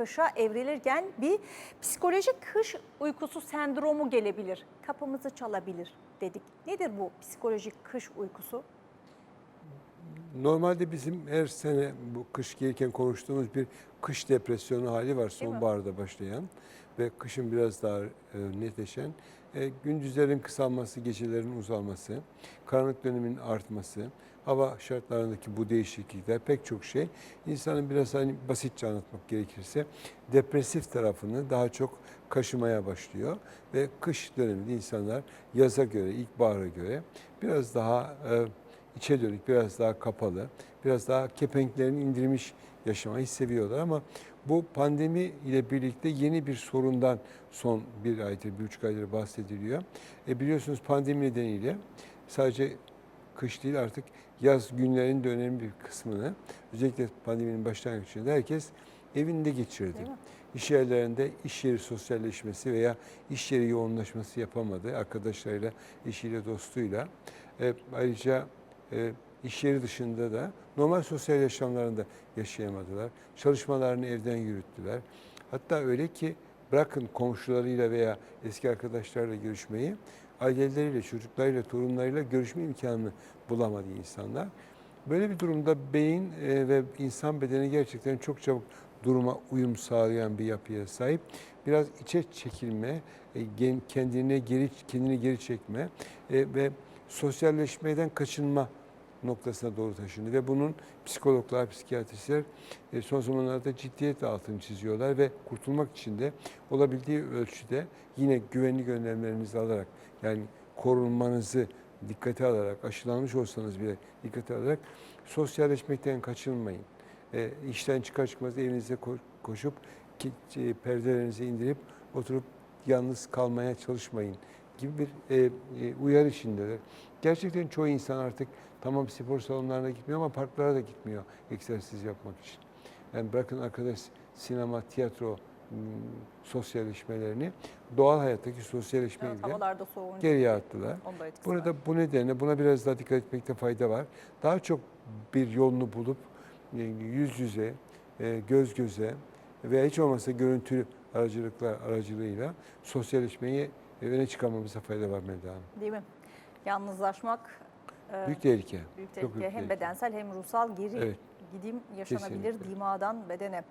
kışa evrilirken bir psikolojik kış uykusu sendromu gelebilir. Kapımızı çalabilir dedik. Nedir bu psikolojik kış uykusu? Normalde bizim her sene bu kış gelirken konuştuğumuz bir kış depresyonu hali var sonbaharda başlayan ve kışın biraz daha e, netleşen. E, gündüzlerin kısalması, gecelerin uzalması, karanlık dönemin artması, hava şartlarındaki bu değişiklikler pek çok şey insanın biraz hani basitçe anlatmak gerekirse depresif tarafını daha çok kaşımaya başlıyor ve kış döneminde insanlar yaza göre, ilkbahara göre biraz daha e, içe dönük, biraz daha kapalı, biraz daha kepenklerini indirmiş yaşamayı seviyorlar ama bu pandemi ile birlikte yeni bir sorundan son bir aydır, bir buçuk aydır bahsediliyor. E biliyorsunuz pandemi nedeniyle sadece kış değil artık yaz günlerinin de önemli bir kısmını özellikle pandeminin başlangıcında herkes evinde geçirdi. İş yerlerinde iş yeri sosyalleşmesi veya iş yeri yoğunlaşması yapamadı arkadaşlarıyla, eşiyle, dostuyla. E, ayrıca e, iş yeri dışında da normal sosyal yaşamlarında yaşayamadılar. Çalışmalarını evden yürüttüler. Hatta öyle ki bırakın komşularıyla veya eski arkadaşlarla görüşmeyi, aileleriyle, çocuklarıyla, torunlarıyla görüşme imkanını bulamadı insanlar. Böyle bir durumda beyin e, ve insan bedeni gerçekten çok çabuk duruma uyum sağlayan bir yapıya sahip. Biraz içe çekilme, e, kendine geri kendini geri çekme e, ve sosyalleşmeden kaçınma noktasına doğru taşındı ve bunun psikologlar, psikiyatristler e, son zamanlarda ciddiyetle altını çiziyorlar ve kurtulmak için de olabildiği ölçüde yine güvenlik önlemlerinizi alarak yani korunmanızı dikkate alarak, aşılanmış olsanız bile dikkate alarak sosyalleşmekten kaçınmayın. E, işten çıkar çıkmaz evinize ko- koşup e, perdelerinizi indirip oturup yalnız kalmaya çalışmayın gibi bir e, e, uyarı içindeler. Gerçekten çoğu insan artık tamam spor salonlarına gitmiyor ama parklara da gitmiyor egzersiz yapmak için. Yani bırakın arkadaş sinema, tiyatro, sosyalleşmelerini, doğal hayattaki sosyalleşmeyi Evet, bile geriye attılar. Burada bu nedenle buna biraz daha dikkat etmekte fayda var. Daha çok bir yolunu bulup e, yüz yüze, e, göz göze veya hiç olmazsa görüntülü aracılıklar aracılığıyla sosyalleşmeyi öne çıkarmamıza fayda var Melda Hanım. Değil mi? Yalnızlaşmak e, Büyük tehlike. büyük çok büyük tehlike. Hem tehlike. bedensel hem ruhsal geri Evet. gidim yaşanabilir Kesinlikle. dimadan bedene.